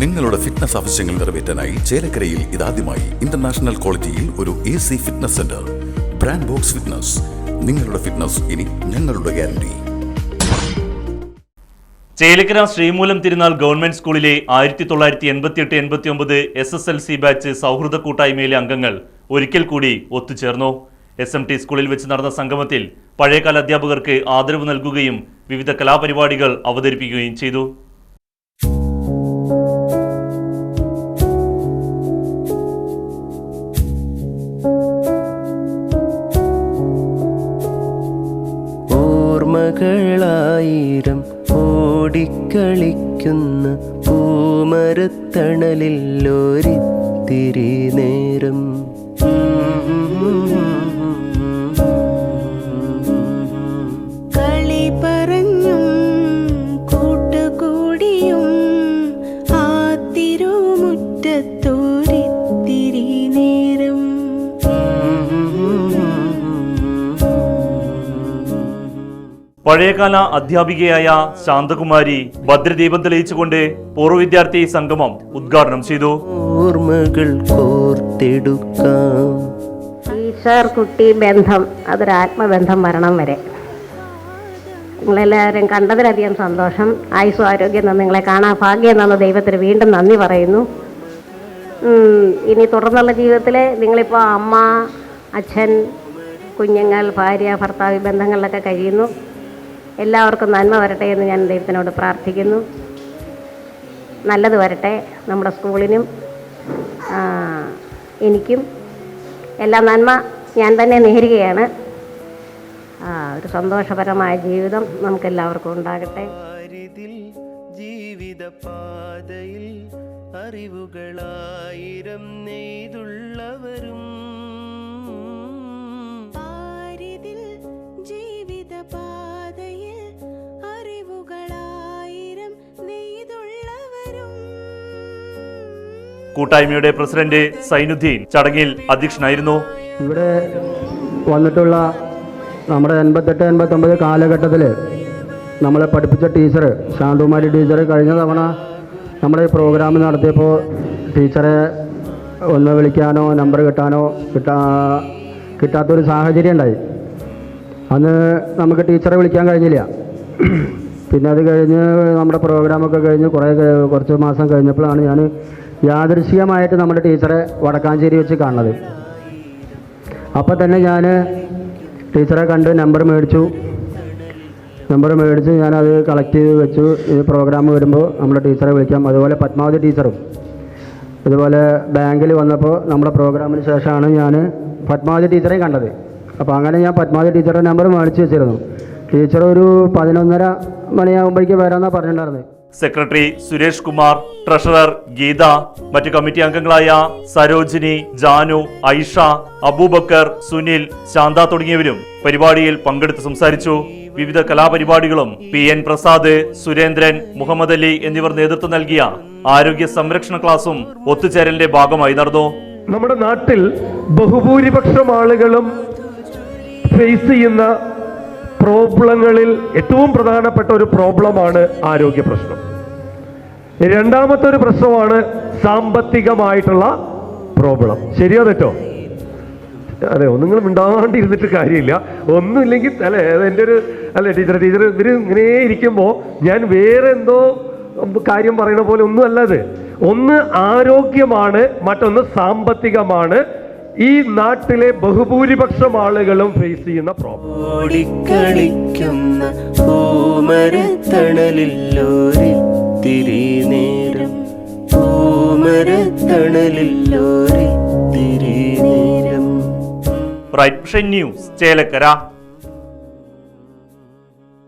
നിങ്ങളുടെ ഫിറ്റ്നസ് ആവശ്യങ്ങൾ നിറവേറ്റാനായി ചേലക്കരയിൽ ഇതാദ്യമായി ഇന്റർനാഷണൽ ക്വാളിറ്റിയിൽ ഒരു A C fitness centre brand box fitness നിങ്ങളുടെ ഫിറ്റ്നസ് ഇനി ഞങ്ങളുടെ ഗ്യാരണ്ടി ചേലക്കര ശ്രീമൂലം തിരുനാൾ ഗവൺമെന്റ് സ്കൂളിലെ ആയിരത്തി തൊള്ളായിരത്തി എൺപത്തിയെട്ട് എൺപത്തി ഒമ്പത് S S L C batch സൗഹൃദ കൂട്ടായ്മയിലെ അംഗങ്ങൾ ഒരിക്കൽ കൂടി ഒത്തുചേർന്നു. എസ് എം ടി സ്കൂളിൽ വെച്ച് നടന്ന സംഗമത്തിൽ പഴയകാല അധ്യാപകർക്ക് ആദരവ് നൽകുകയും വിവിധ കലാപരിപാടികൾ അവതരിപ്പിക്കുകയും ചെയ്തു. ഓർമ്മകളായിരം ഓടിക്കളിക്കുന്ന പൂമരത്തണലിൽ ഒരിത്തിരി നേരം. പഴയകാല അധ്യാപികയായ ശാന്തകുമാരി ഭദ്രദീപം തെളിയിച്ചുകൊണ്ട് പൂർവ വിദ്യാർത്ഥി സംഗമം ഉദ്ഘാടനം ചെയ്തു. ഓർമ്മകൾ കോർത്തെടുക്കാം. ടീച്ചർ കുട്ടി ബന്ധം അതൊരു ആത്മബന്ധം മരണം വരെ. നിങ്ങളെല്ലാവരും കണ്ടതിലധികം സന്തോഷം. ആയുസ്സും ആരോഗ്യം തന്ന് നിങ്ങളെ കാണാൻ ഭാഗ്യം തന്ന ദൈവത്തിന് വീണ്ടും നന്ദി പറയുന്നു. ഇനി തുടർന്നുള്ള ജീവിതത്തിൽ നിങ്ങളിപ്പോൾ അമ്മ അച്ഛൻ കുഞ്ഞുങ്ങൾ ഭാര്യ ഭർത്താവ് ബന്ധങ്ങളിലൊക്കെ കഴിയുന്നു. എല്ലാവർക്കും നന്മ വരട്ടെ എന്ന് ഞാൻ ദൈവത്തിനോട് പ്രാർത്ഥിക്കുന്നു. നല്ലത് വരട്ടെ നമ്മുടെ സ്കൂളിനും എനിക്കും. എല്ലാ നന്മ. ഞാൻ തന്നെ നേരുകയാണ്. ഒരു സന്തോഷപരമായ ജീവിതം നമുക്കെല്ലാവർക്കും ഉണ്ടാകട്ടെ. ജീവിതപാതയിൽ ജീവിത പാതയിൽ അറിവുകളായിരം നെയ്തുള്ളവരും കൂട്ടായ്മയുടെ പ്രസിഡന്റ് സൈനുദ്ദീൻ ചടങ്ങിൽ അധ്യക്ഷനായിരുന്നു. ഇവിടെ വന്നിട്ടുള്ള നമ്മുടെ എൺപത്തെട്ട് എൺപത്തൊമ്പത് കാലഘട്ടത്തിൽ നമ്മളെ പഠിപ്പിച്ച ടീച്ചർ ശാന്തകുമാരി ടീച്ചർ കഴിഞ്ഞ തവണ നമ്മുടെ ഈ പ്രോഗ്രാം നടത്തിയപ്പോൾ ടീച്ചറെ ഒന്ന് വിളിക്കാനോ നമ്പർ കിട്ടാനോ കിട്ടാ കിട്ടാത്തൊരു സാഹചര്യം ഉണ്ടായി. അന്ന് നമുക്ക് ടീച്ചറെ വിളിക്കാൻ കഴിഞ്ഞില്ല. പിന്നെ അത് കഴിഞ്ഞ് നമ്മുടെ പ്രോഗ്രാമൊക്കെ കഴിഞ്ഞ് കുറേ കുറച്ച് മാസം കഴിഞ്ഞപ്പോഴാണ് ഞാൻ യാദൃശികമായിട്ട് നമ്മുടെ ടീച്ചറെ വടക്കാഞ്ചേരി വെച്ച് കാണുന്നത്. അപ്പോൾ തന്നെ ഞാൻ ടീച്ചറെ കണ്ട് നമ്പർ മേടിച്ചു. നമ്പർ മേടിച്ച് ഞാനത് കളക്ട് ചെയ്ത് വെച്ചു. ഈ പ്രോഗ്രാം വരുമ്പോൾ നമ്മുടെ ടീച്ചറെ വിളിക്കാം. അതുപോലെ പത്മാവതി ടീച്ചറും. അതുപോലെ ബാങ്കിൽ വന്നപ്പോൾ നമ്മുടെ പ്രോഗ്രാമിന് ശേഷമാണ് ഞാൻ പത്മാവതി ടീച്ചറേയും കണ്ടത്. അപ്പോൾ അങ്ങനെ ഞാൻ പത്മാവതി ടീച്ചറുടെ നമ്പർ മേടിച്ച് വെച്ചിരുന്നു. ടീച്ചർ ഒരു പതിനൊന്നര മണിയാകുമ്പോഴേക്ക് വരാമെന്നാണ് പറഞ്ഞിട്ടുണ്ടായിരുന്നത് സെക്രട്ടറി സുരേഷ് കുമാർ ട്രഷറർ ഗീത മറ്റ് കമ്മിറ്റി അംഗങ്ങളായ സരോജിനി ജാനു ഐഷ അബൂബക്കർ സുനിൽ ശാന്ത തുടങ്ങിയവരും പരിപാടിയിൽ പങ്കെടുത്ത് സംസാരിച്ചു. വിവിധ കലാപരിപാടികളും പി എൻ പ്രസാദ് സുരേന്ദ്രൻ മുഹമ്മദ് അലി എന്നിവർ നേതൃത്വം നൽകിയ ആരോഗ്യ സംരക്ഷണ ക്ലാസും ഒത്തുചേരലിന്റെ ഭാഗമായി നടന്നു. നമ്മുടെ നാട്ടിൽ ബഹുഭൂരിപക്ഷം ആളുകളും ഫേസ് ചെയ്യുന്ന പ്രോബ്ലങ്ങളിൽ ഏറ്റവും പ്രധാനപ്പെട്ട ഒരു പ്രോബ്ലമാണ് ആരോഗ്യ പ്രശ്നം. രണ്ടാമത്തെ ഒരു പ്രശ്നമാണ് സാമ്പത്തികമായിട്ടുള്ള പ്രോബ്ലം. ശരിയോ തെറ്റോ? അതെ നിങ്ങൾ മിണ്ടാണ്ടിരുന്നിട്ട് കാര്യമില്ല. ഒന്നുമില്ലെങ്കിൽ അല്ലെ എന്റെ ഒരു അല്ലെ ടീച്ചർ ടീച്ചർ ഇവർ ഇങ്ങനെ ഇരിക്കുമ്പോൾ ഞാൻ വേറെ എന്തോ കാര്യം പറയുന്ന പോലെ ഒന്നും അല്ലത് ഒന്ന് ആരോഗ്യമാണ് മറ്റൊന്ന് സാമ്പത്തികമാണ്. ഈ നാട്ടിലെ ബഹുഭൂരിപക്ഷം ആളുകളും ഫേസ് ചെയ്യുന്ന പ്രോബ്ലം ഓടിക്കളിക്കുന്ന നേരം. നേരം. ന്യൂസ് ചേലക്കര.